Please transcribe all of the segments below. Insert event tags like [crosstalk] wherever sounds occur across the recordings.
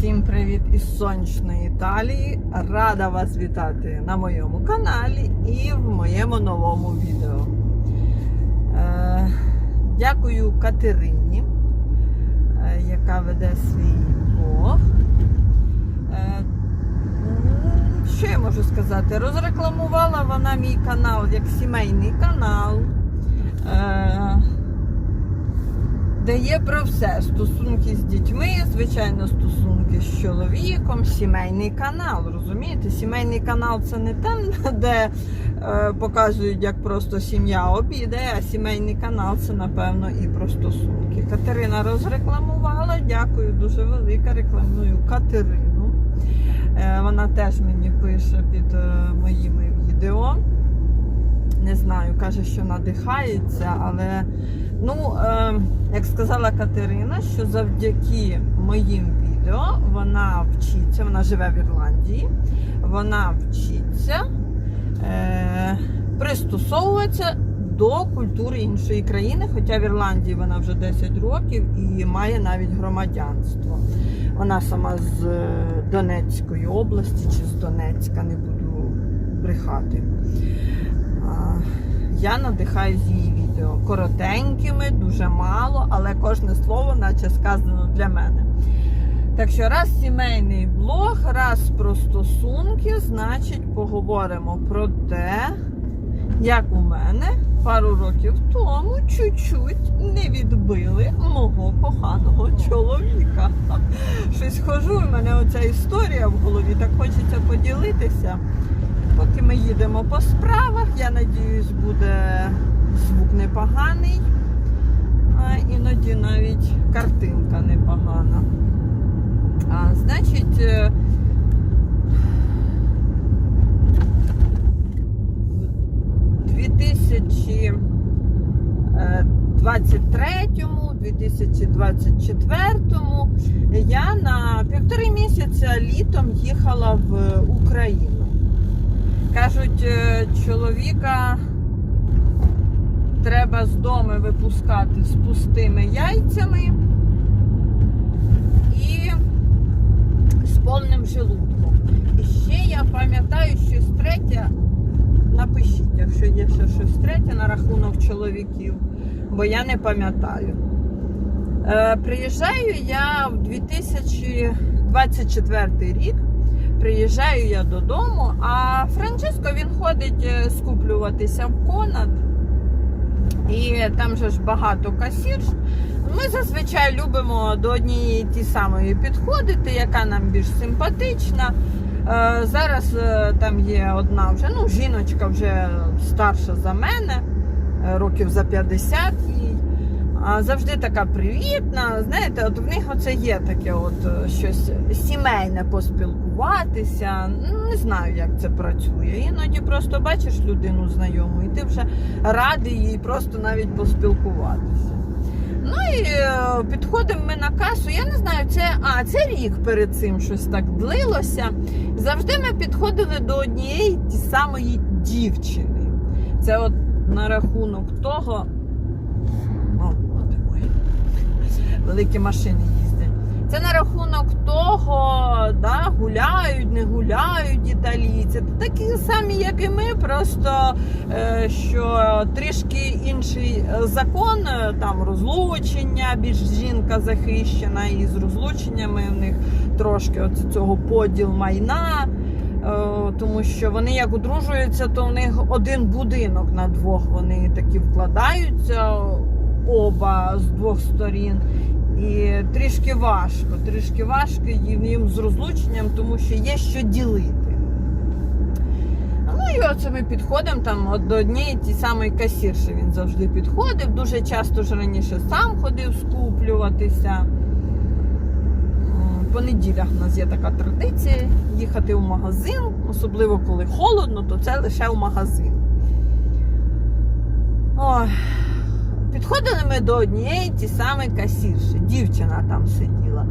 Всім привіт із сонячної Італії. Рада вас вітати на моєму каналі і в моєму новому відео. Е, дякую Катерині, е, яка веде свій блог. Е, що я можу сказати? Розрекламувала вона мій канал як сімейний канал. Е, де є про все: стосунки з дітьми, звичайно, стосунки з чоловіком, сімейний канал. Розумієте? Сімейний канал це не там, [laughs] де е, показують, як просто сім'я обідає, а сімейний канал це, напевно, і про стосунки. Катерина розрекламувала. Дякую, дуже велика. Рекламую Катерину. Е, вона теж мені пише під е, моїми відео. Не знаю, каже, що надихається, але ну, е, як сказала Катерина, що завдяки моїм відео вона вчиться, вона живе в Ірландії, вона вчиться е, пристосовуватися до культури іншої країни, хоча в Ірландії вона вже 10 років і має навіть громадянство. Вона сама з е, Донецької області чи з Донецька, не буду брехати. Я надихаюсь її відео коротенькими, дуже мало, але кожне слово, наче сказано для мене. Так що, раз сімейний блог, раз про стосунки, значить, поговоримо про те, як у мене пару років тому чуть-чуть не відбили мого коханого чоловіка. [laughs] Щось хожу, і мене оця історія в голові, так хочеться поділитися. Поки ми їдемо по справах, я надіюсь, буде звук непоганий, а іноді навіть картинка непогана. А, значить, е, в 2023-му, 2024-му я на півтори місяця літом їхала в Україну. Кажуть, е, чоловіка треба з дому випускати з пустими яйцями і з повним желудком. І ще я пам'ятаю щось третє. Напишіть, якщо є ще щось третє на рахунок чоловіків, бо я не пам'ятаю. Е, приїжджаю я в 2024 рік. Приїжджаю я додому, а Франческо він ходить е, скуплюватися в Конад. І там же ж багато касірш. Ми зазвичай любимо до однієї ті самої підходити, яка нам більш симпатична. Е, Зараз е, там є одна вже, ну, жіночка вже старша за мене, е, років за 50 їй. А завжди така привітна. Знаєте, от в них оце є таке от е, щось сімейне поспілкуватися. Ну, Не знаю, як це працює. Іноді просто бачиш людину знайому, і ти вже радий їй просто навіть поспілкуватися. Ну і е, підходимо ми на касу. Я не знаю, це а це рік перед цим щось так длилося. Завжди ми підходили до однієї самої дівчини. Це от на рахунок того. Великі машини їздять. Це на рахунок того, да, гуляють, не гуляють італійці. Такі самі, як і ми, просто е, що трішки інший е, закон, е, там розлучення, більш жінка захищена, і з розлученнями в них трошки от цього поділ майна. Тому що вони як одружуються, то в них один будинок на двох вони такі вкладаються оба з двох сторін. І трішки важко, трішки важко їм з розлученням, тому що є що ділити. Ну і оце ми підходимо там до однієї ті самої касірші. Він завжди підходив. Дуже часто ж раніше сам ходив скуплюватися. По неділях у нас є така традиція їхати в магазин, особливо коли холодно, то це лише в магазин. Ой. Підходили ми до однієї ті самої касірші. Дівчина там сиділа.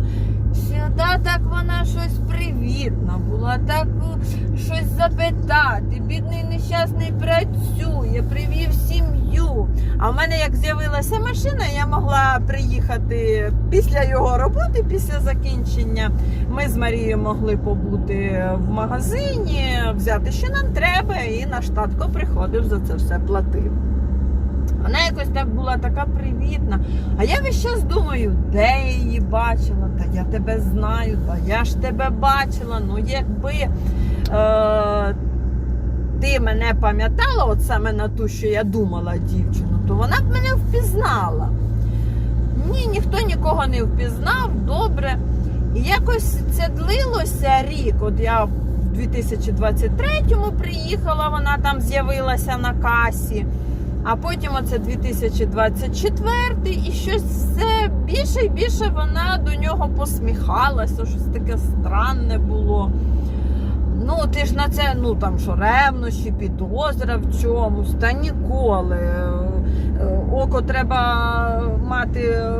Сюди так вона щось привітна була, так е, щось запитати. Бідний нещасний працює, привів сім'ю. А в мене як з'явилася машина, я могла приїхати після його роботи, після закінчення. Ми з Марією могли побути в магазині, взяти, що нам треба, і наш татко приходив за це все платив. Вона якось так була така привітна. А я весь час думаю, де я її бачила? Та я тебе знаю, та я ж тебе бачила. Ну якби е, ти мене пам'ятала, от саме на ту, що я думала дівчину, то вона б мене впізнала. Ні, ніхто нікого не впізнав, добре. І якось це длилося рік. От я в 2023-му приїхала, вона там з'явилася на касі. А потім оце 2024 і щось все більше і більше вона до нього посміхалася, щось таке странне було. Ну, ти ж на це, ну там що ревнощі, підозра в чомусь, та ніколи. Е, е, Око треба мати е,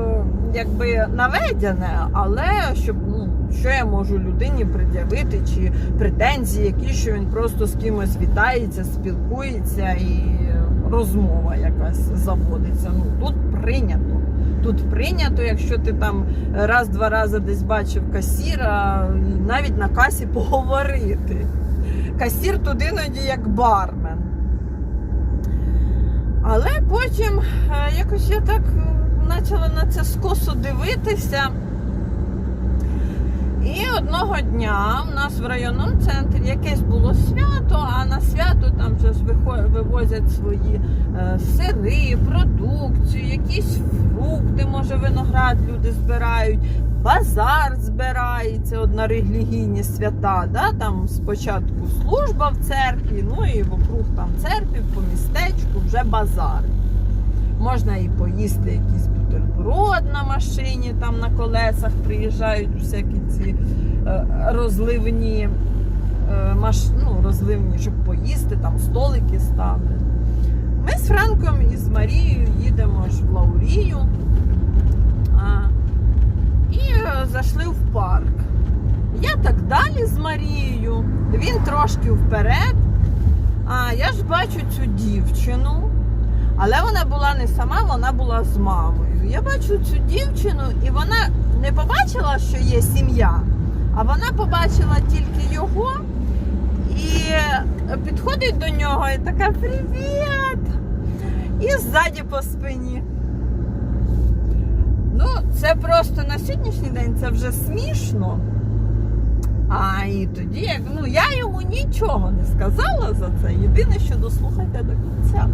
якби наведене, але щоб ну, що я можу людині пред'явити, чи претензії, які що він просто з кимось вітається, спілкується і розмова якась заводиться. Ну тут прийнято. Тут прийнято, якщо ти там раз-два рази десь бачив касіра, навіть на касі поговорити. Касір тут іноді як бармен. Але потім е, якось я так почала на це скосо дивитися. І одного дня у нас в районному центрі якесь було свято, а на свято там вже вивозять свої е, сири, продукцію, якісь фрукти, може виноград люди збирають, базар збирається от на релігійні свята. Да? Там спочатку служба в церкві, ну і вокруг там церкви, по містечку вже базар. Можна і поїсти якийсь бутерброд на машині, там на колесах приїжджають всякі ці е, розливні, е, маш, ну, розливні, щоб поїсти, там столики ставлять. Ми з Франком і з Марією їдемо ж в Лаурію а, і е, зайшли в парк. Я так далі з Марією, він трошки вперед. А я ж бачу цю дівчину. Але вона була не сама, вона була з мамою. Я бачу цю дівчину, і вона не побачила, що є сім'я, а вона побачила тільки його і підходить до нього і така привіт! І ззаді по спині. Ну, це просто на сьогоднішній день це вже смішно. А і тоді, як ну я йому нічого не сказала за це. Єдине, що дослухайте до кінця.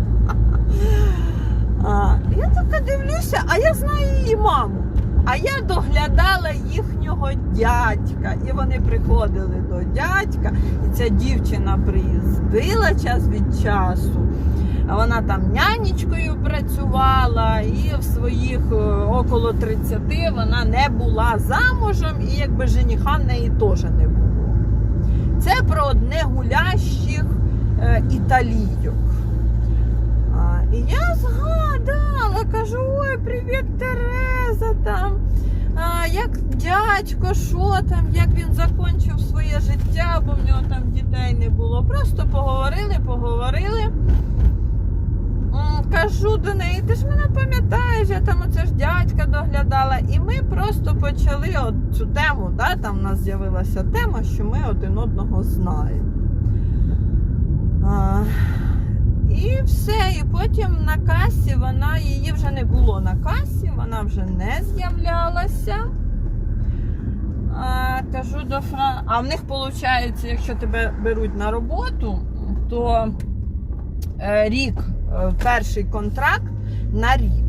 А, я така дивлюся, а я знаю її маму. А я доглядала їхнього дядька. І вони приходили до дядька, і ця дівчина приїздила час від часу. Вона там нянечкою працювала, і в своїх е, около 30 вона не була замужем, і якби жениха в неї теж не було. Це про одне гулящих е, італійок. Я згадала, кажу, ой, привіт, Тереза там. А, як дядько, що там, як він закінчив своє життя, бо в нього там дітей не було. Просто поговорили, поговорили. Кажу до неї, ти ж мене пам'ятаєш, я там оце ж дядька доглядала. І ми просто почали от цю тему, да, там в нас з'явилася тема, що ми один одного знаємо. А, і все, і потім на касі вона її вже не було на касі, вона вже не з'являлася. А, кажу до Фран... А в них виходить, якщо тебе беруть на роботу, то е, рік, е, перший контракт на рік.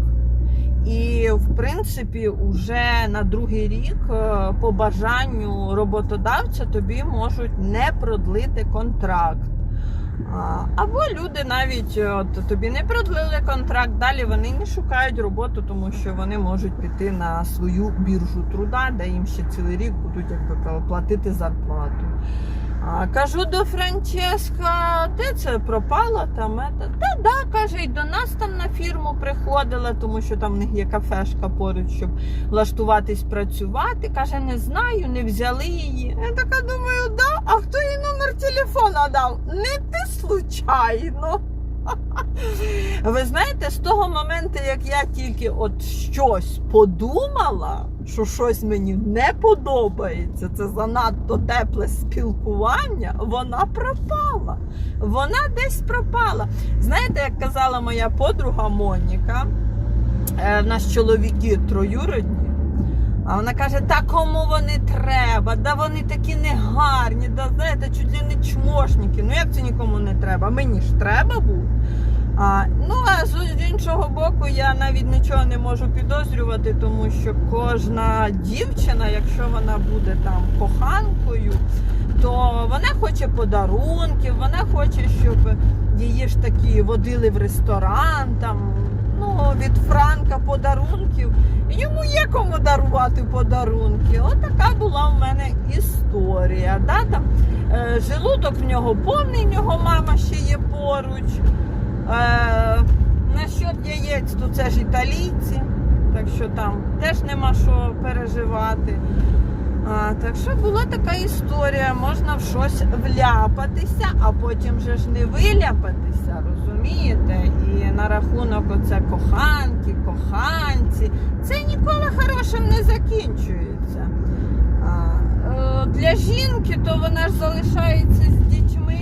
І в принципі, вже на другий рік е, по бажанню роботодавця тобі можуть не продлити контракт. Або люди навіть от, тобі не продлили контракт, далі вони не шукають роботу, тому що вони можуть піти на свою біржу труда, де їм ще цілий рік будуть якби платити зарплату. А кажу до Франческа, де це пропала там? ета?» Та да, каже, і до нас там фірму приходила, тому що там в них є кафешка поруч, щоб влаштуватись працювати. Каже, не знаю, не взяли її. Я така думаю, да, а хто їй номер телефона дав? Не ти случайно. [laughs] Ви знаєте, з того моменту, як я тільки от щось подумала, що щось мені не подобається, це занадто тепле спілкування, вона пропала. Вона десь пропала. Знаєте, як казала моя подруга Моніка, е, в нас чоловіки троюродні. А вона каже, та кому вони треба, да вони такі негарні, да знаєте, чуть ли не чмошники. Ну як це нікому не треба? Мені ж треба було. А, ну а з іншого боку, я навіть нічого не можу підозрювати, тому що кожна дівчина, якщо вона буде там коханкою, то вона хоче подарунків, вона хоче, щоб її ж таки водили в ресторан, там, ну, від Франка подарунків. Йому є кому дарувати подарунки. Отака була в мене історія. Да? Там, е, желудок в нього повний, в нього мама ще є поруч. Е, насчет яєць, то це ж італійці, так що там теж нема що переживати. А, так що була така історія, можна в щось вляпатися, а потім же ж не виляпатися, розумієте? І на рахунок оце коханки, коханці, це ніколи хорошим не закінчується. Е, для жінки, то вона ж залишається з дітьми,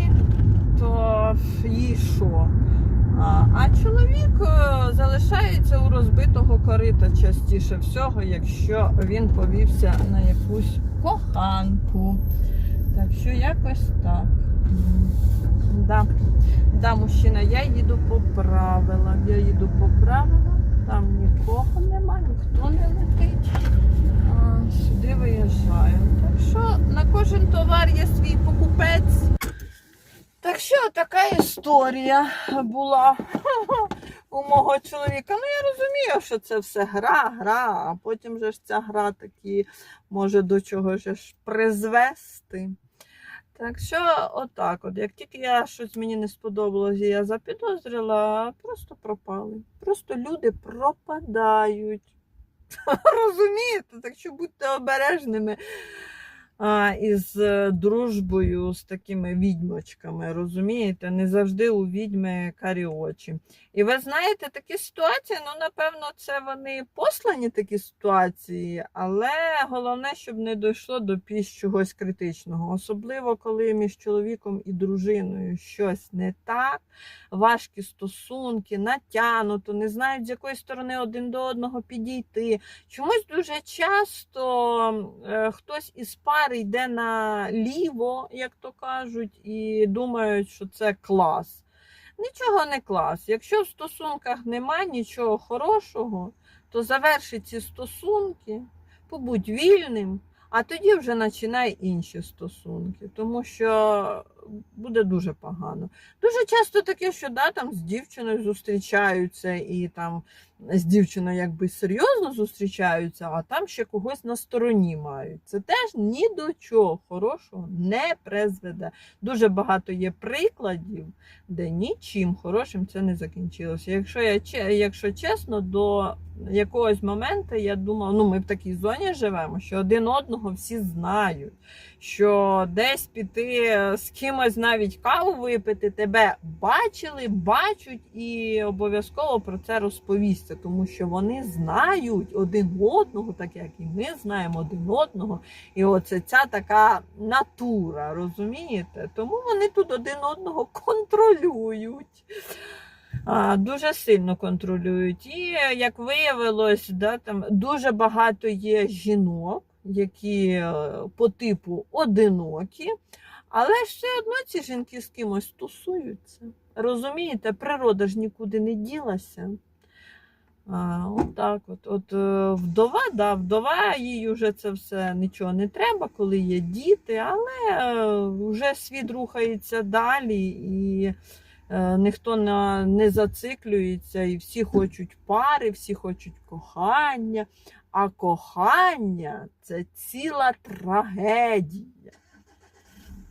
то їй що? А, чоловік е, залишається у розбитого корита частіше всього, якщо він повівся на якусь коханку. Так що якось так. Да. Да, мужчина, я їду по правилам. Я їду по правилам, там нікого нема, ніхто не летить. А, сюди виїжджаю. Так що на кожен товар є свій покупець. Так що така історія була [laughs] у мого чоловіка. Ну я розумію, що це все гра, гра, а потім же ж ця гра таки може до чого ж призвести. Так що, отак, от, як тільки я щось мені не сподобалось, я запідозрила, просто пропали. Просто люди пропадають. [laughs] Розумієте? Так що будьте обережними а, із е, дружбою з такими відьмочками, розумієте? Не завжди у відьми карі очі. І ви знаєте, такі ситуації, ну, напевно, це вони послані такі ситуації, але головне, щоб не дійшло до піс чогось критичного. Особливо, коли між чоловіком і дружиною щось не так, важкі стосунки, натянуто, не знають, з якої сторони один до одного підійти. Чомусь дуже часто е, хтось із пари йде наліво, як то кажуть, і думають, що це клас. Нічого не клас. Якщо в стосунках немає нічого хорошого, то заверши ці стосунки, побудь вільним, а тоді вже починай інші стосунки, тому що буде дуже погано. Дуже часто таке, що да, там з дівчиною зустрічаються і там з дівчиною якби серйозно зустрічаються, а там ще когось на стороні мають. Це теж ні до чого хорошого не призведе. Дуже багато є прикладів, де нічим хорошим це не закінчилося. Якщо я якщо чесно, до якогось моменту я думала, ну ми в такій зоні живемо, що один одного всі знають, що десь піти з кимось навіть каву випити, тебе бачили, бачать і обов'язково про це розповісться, тому що вони знають один одного, так як і ми знаємо один одного. І оце ця така натура, розумієте? Тому вони тут один одного контролюють. Дуже сильно контролюють. І як виявилось, да, там дуже багато є жінок, які е, по типу одинокі, але все одно ці жінки з кимось стосуються. Розумієте, природа ж нікуди не ділася. А, от так от. От е, вдова, да, вдова, їй вже це все нічого не треба, коли є діти, але е, вже світ рухається далі і ніхто на, не зациклюється, і всі хочуть пари, всі хочуть кохання. А кохання це ціла трагедія.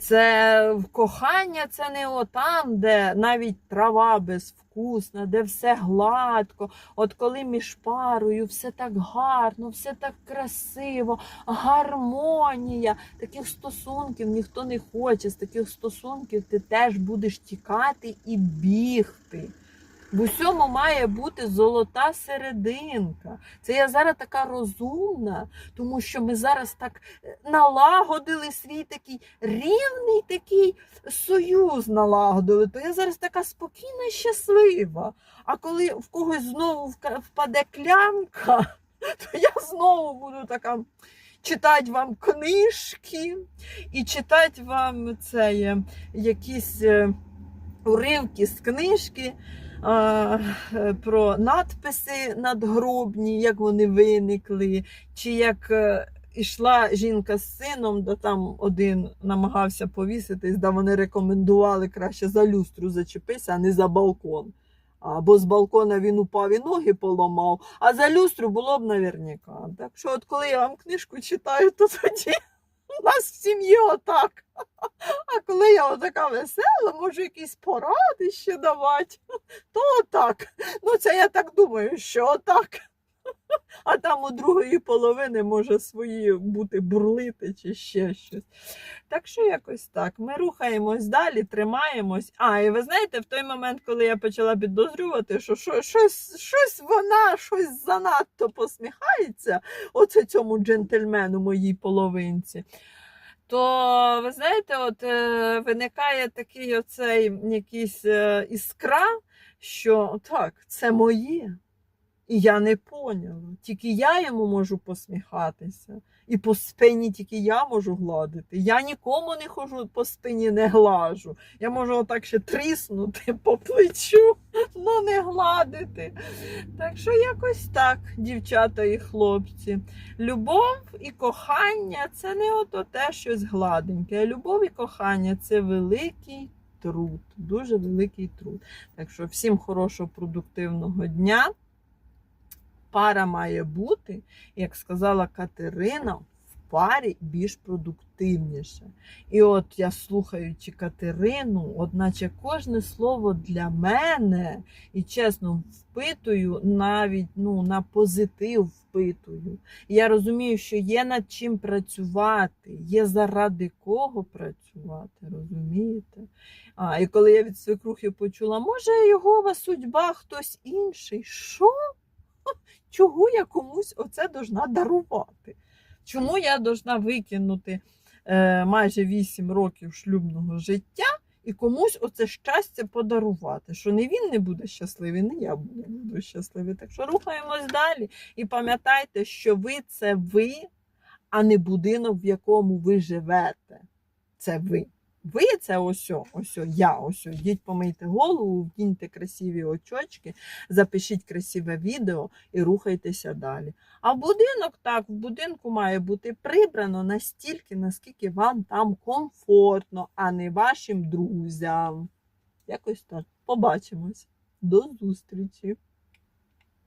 Це кохання це не отам, де навіть трава безвкусна, де все гладко. От коли між парою все так гарно, все так красиво, гармонія. Таких стосунків ніхто не хоче. З таких стосунків ти теж будеш тікати і бігти. В усьому має бути золота серединка. Це я зараз така розумна, тому що ми зараз так е, налагодили свій такий рівний такий союз налагодили. То я зараз така спокійна і щаслива. А коли в когось знову впаде клямка, [laughs] то я знову буду така читати вам книжки і читати вам це, якісь е, уривки з книжки е, про надписи надгробні, як вони виникли, чи як е, ішла жінка з сином, да там один намагався повіситись, да вони рекомендували краще за люстру зачепися, а не за балкон. Або з балкона він упав і ноги поламав, а за люстру було б наверняка. Так що, от коли я вам книжку читаю, то тоді у нас в сім'ї отак. [laughs] А коли я отака весела, можу якісь поради ще давати, то отак. Ну, це я так думаю, що отак. А там у другої половини може свої бути бурлити чи ще щось. Так що якось так. Ми рухаємось далі, тримаємось. А, і ви знаєте, в той момент, коли я почала підозрювати, що що- щось, щось вона щось занадто посміхається, оце цьому джентльмену, моїй половинці. То ви знаєте, от е, виникає такий оцей якийсь е, іскра, що так, це моє. І я не поняла. Тільки я йому можу посміхатися. І по спині тільки я можу гладити. Я нікому не хожу по спині, не глажу. Я можу отак ще тріснути по плечу, але [laughs] не гладити. Так що якось так, дівчата і хлопці. Любов і кохання це не ото те щось гладеньке. А любов і кохання це великий труд, дуже великий труд. Так що всім хорошого продуктивного дня. Пара має бути, як сказала Катерина, в парі більш продуктивніше. І от я слухаючи Катерину, от наче кожне слово для мене, і чесно впитую навіть ну, на позитив впитую. Я розумію, що є над чим працювати, є заради кого працювати, розумієте? А, і коли я від свекрухи почула, може його судьба хтось інший. Що? Чого я комусь оце должна дарувати? Чому я должна викинути е, майже 8 років шлюбного життя і комусь оце щастя подарувати? Що не він не буде щасливий, не я буду, щасливий. Так що рухаємось далі. І пам'ятайте, що ви це ви, а не будинок, в якому ви живете. Це ви. Ви це ось, ось я, ось. Йдіть помийте голову, вдіньте красиві очочки, запишіть красиве відео і рухайтеся далі. А будинок так, в будинку має бути прибрано настільки, наскільки вам там комфортно, а не вашим друзям. Якось так. Побачимось. До зустрічі!